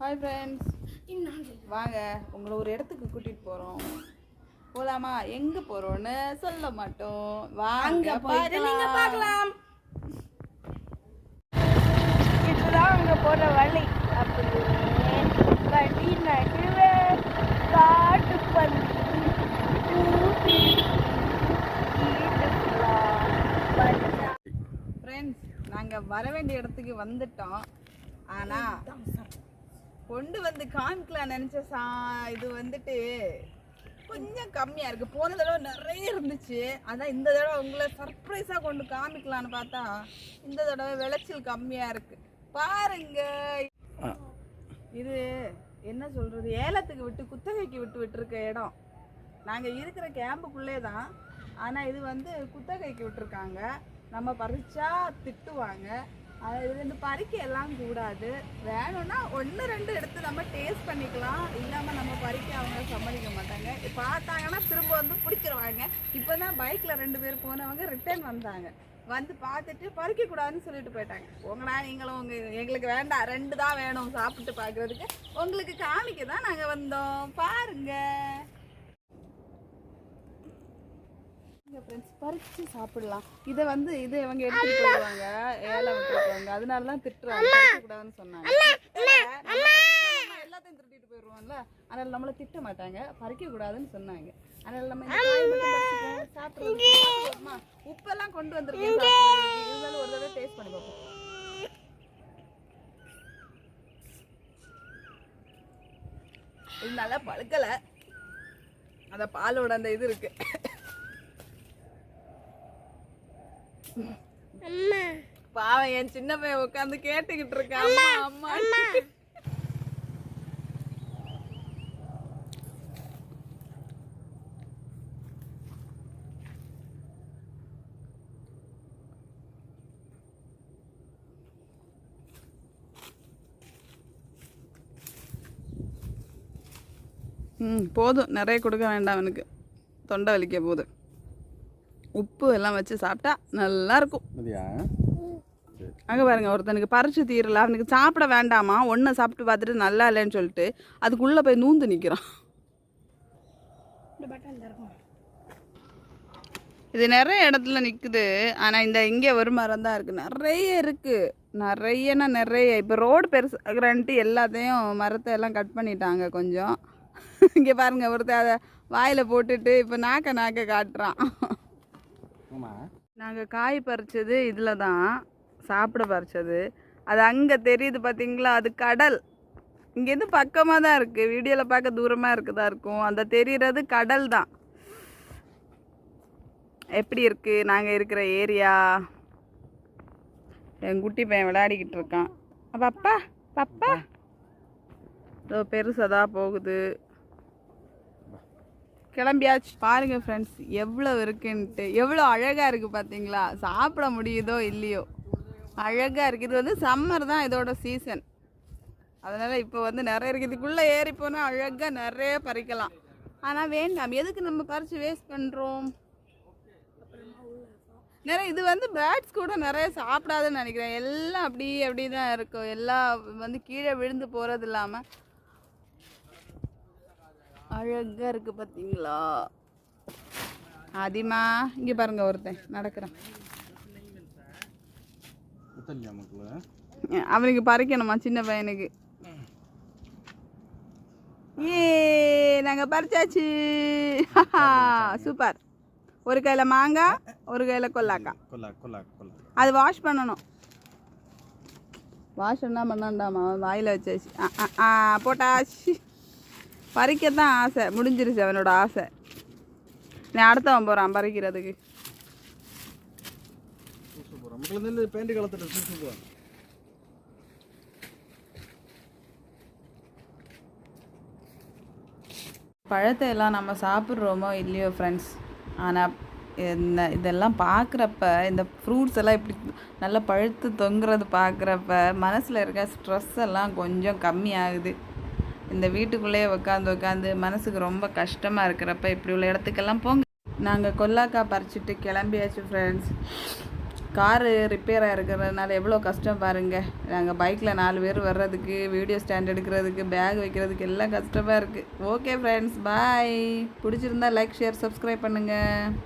Hi friends வாங்க உங்களை ஒரு இடத்துக்கு கூட்டிட்டு போறோம். போலாமா? எங்க போறோம்னு சொல்ல மாட்டோம். வாங்க பார்க்கலாம். இதுதான் அங்க போற வழி. அப்படி நடுவே காட்டு ஊட்டி ஃப்ரெண்ட்ஸ் நாங்க வர வேண்டிய இடத்துக்கு வந்துட்டோம். ஆனா கொண்டு வந்து காமிக்கலாம் நினைச்ச சா இது வந்துட்டு கொஞ்சம் கம்மியா இருக்கு. போன தடவை நிறைய இருந்துச்சு. அதான் இந்த தடவை உங்களை சர்ப்ரைஸா கொண்டு காமிக்கலாம்னு பார்த்தா இந்த தடவை விளைச்சல் கம்மியா இருக்கு. பாருங்க. இது என்ன சொல்றது? ஏலத்துக்கு விட்டு குத்தகைக்கு விட்டு விட்டுருக்க இடம். நாங்க இருக்கிற கேம்புக்குள்ளே தான். ஆனா இது வந்து குத்தகைக்கு விட்டுருக்காங்க. நம்ம பறிச்சா திட்டுவாங்க. அது வந்து பறிக்க எல்லாம் கூடாது. வேணும்னா ஒன்று ரெண்டு எடுத்து நம்ம டேஸ்ட் பண்ணிக்கலாம். இல்லாமல் நம்ம பறிக்க அவங்க சம்மதிக்க மாட்டாங்க. பார்த்தாங்கன்னா திரும்ப வந்து பிடிச்சிருவாங்க. இப்போ தான் பைக்கில் ரெண்டு பேர் போனவங்க ரிட்டர்ன் வந்தாங்க. வந்து பார்த்துட்டு பறிக்கக்கூடாதுன்னு சொல்லிட்டு போயிட்டாங்க. உங்களா நீங்களும் உங்கள் எங்களுக்கு வேண்டாம். ரெண்டு தான் வேணும் சாப்பிட்டு பார்க்குறதுக்கு. உங்களுக்கு காமிக்க தான் நாங்கள் வந்தோம். பா பாருங்க ஃப்ரெண்ட்ஸ் பறிச்சு சாப்பிடலாம். இதை வந்து இதை இவங்க எடுத்துட்டு போயிடுவாங்க. ஏழை விட்டுருவாங்க. அதனால தான் திட்டுறாங்க. கூடாதுன்னு சொன்னாங்க. எல்லாத்தையும் திருட்டிட்டு போயிடுவோம்ல. அதனால நம்மள திட்ட மாட்டாங்க. பறிக்க கூடாதுன்னு சொன்னாங்க. அதனால நம்ம சாப்பிடுவோமா? உப்பெல்லாம் கொண்டு வந்திருக்கேன். இருந்தாலும் ஒரு தடவை டேஸ்ட் பண்ணி பார்ப்போம். இது நல்லா பழுக்கல. அந்த பாலோட அந்த இது இருக்கு அம்மா பாவம் என் சின்ன பையன் உட்காந்து கேட்டுக்கிட்டு இருக்கான். அம்மா. அம்மா. ம் போதும். நிறைய கொடுக்க வேண்டாம் அவனுக்கு. தொண்டை வலிக்க போகுது. உப்பு எல்லாம் வச்சு சாப்பிட்டா நல்லா இருக்கும் அங்கே பாருங்க ஒருத்தனுக்கு பறிச்சு தீரல அவனுக்கு சாப்பிட வேண்டாமா? ஒன்றை சாப்பிட்டு பார்த்துட்டு நல்லா இல்லைன்னு சொல்லிட்டு அதுக்குள்ளே போய் நூந்து நிற்கிறான் இது நிறைய இடத்துல நிற்குது ஆனால் இந்த இங்கே ஒரு மரம் தான் இருக்குது நிறைய இருக்குது நிறையனா நிறைய. இப்போ ரோடு பெருசாகிறன்ட்டு எல்லாத்தையும் மரத்தை எல்லாம் கட் பண்ணிட்டாங்க கொஞ்சம். இங்கே பாருங்க ஒருத்தர் அதை வாயில் போட்டுட்டு இப்போ நாக்க நாக்க காட்டுறான். ஆமா. நாங்கள் காய் பறிச்சது இதில் தான் சாப்பிட பறிச்சது. அது அங்கே தெரியுது பார்த்தீங்களா அது கடல். இங்கேருந்து பக்கமாக தான் இருக்குது வீடியோவில் பார்க்க தூரமாக இருக்குதா இருக்கும். அந்த தெரிகிறது கடல் தான். எப்படி இருக்குது நாங்கள் இருக்கிற ஏரியா. என் குட்டி பையன் விளையாடிக்கிட்டு இருக்கான். பப்பா பப்பா இதோ பெருசதா போகுது. கிளம்பியாச்சு. பாருங்க ஃப்ரெண்ட்ஸ் எவ்வளோ இருக்குன்ட்டு. எவ்வளோ அழகாக இருக்குது பார்த்தீங்களா சாப்பிட முடியுதோ இல்லையோ. அழகாக இருக்குது இது வந்து சம்மர் தான் இதோட சீசன் அதனால் இப்போ வந்து நிறைய இருக்குது இதுக்குள்ளே ஏறி போனால் அழகாக நிறைய பறிக்கலாம். ஆனால் வேண்டாம். எதுக்கு நம்ம பறித்து வேஸ்ட் பண்ணுறோம் நிறைய இது வந்து பேர்ட்ஸ் கூட நிறைய சாப்பிடாதுன்னு நினைக்கிறேன். எல்லாம் அப்படி அப்படி தான் இருக்கும். எல்லாம் வந்து கீழே விழுந்து போகிறது இல்லாமல் அழகா இருக்கு பார்த்தீங்களா அதிமா இங்கே பாருங்க ஒருத்தன் நடக்கிறான். அவனுக்கு பறிக்கணுமா சின்ன பையனுக்கு? ஏ நாங்கள் பறிச்சாச்சு. சூப்பர். ஒரு கையில் மாங்காய் ஒரு கையில் கொல்லாக்காய் கொல்லா கொல்லா கொல்லா. அது வாஷ் பண்ணணும். வாஷ் என்ன பண்ணாண்டாமா வாயில் வச்சாச்சு. ஆ போட்டாச்சு. பறிக்கத்தான் ஆசை. முடிஞ்சிருச்சு அவனோட ஆசை. நீ அடுத்தவன் போகிறான் பறிக்கிறதுக்கு. பழத்தை எல்லாம் நம்ம சாப்பிட்றோமோ இல்லையோ ஃப்ரெண்ட்ஸ் ஆனால் இந்த இதெல்லாம் பார்க்குறப்ப இந்த ஃப்ரூட்ஸ் எல்லாம் இப்படி நல்லா பழுத்து தொங்குறது பார்க்குறப்ப மனசில் இருக்க ஸ்ட்ரெஸ் எல்லாம் கொஞ்சம் கம்மியாகுது. இந்த வீட்டுக்குள்ளேயே உட்காந்து உட்காந்து மனசுக்கு ரொம்ப கஷ்டமாக இருக்கிறப்ப இப்படி உள்ள இடத்துக்கெல்லாம் போங்க. நாங்கள் கொல்லாக்கா பறிச்சுட்டு கிளம்பியாச்சு ஃப்ரெண்ட்ஸ் காரு ரிப்பேராக இருக்கிறதுனால எவ்வளோ கஷ்டம் பாருங்கள் நாங்கள் பைக்கில் நாலு பேர் வர்றதுக்கு வீடியோ ஸ்டாண்ட் எடுக்கிறதுக்கு பேக் வைக்கிறதுக்கு எல்லாம் கஷ்டமாக இருக்குது ஓகே ஃப்ரெண்ட்ஸ் பாய் பிடிச்சிருந்தா லைக் ஷேர் சப்ஸ்கிரைப் பண்ணுங்கள்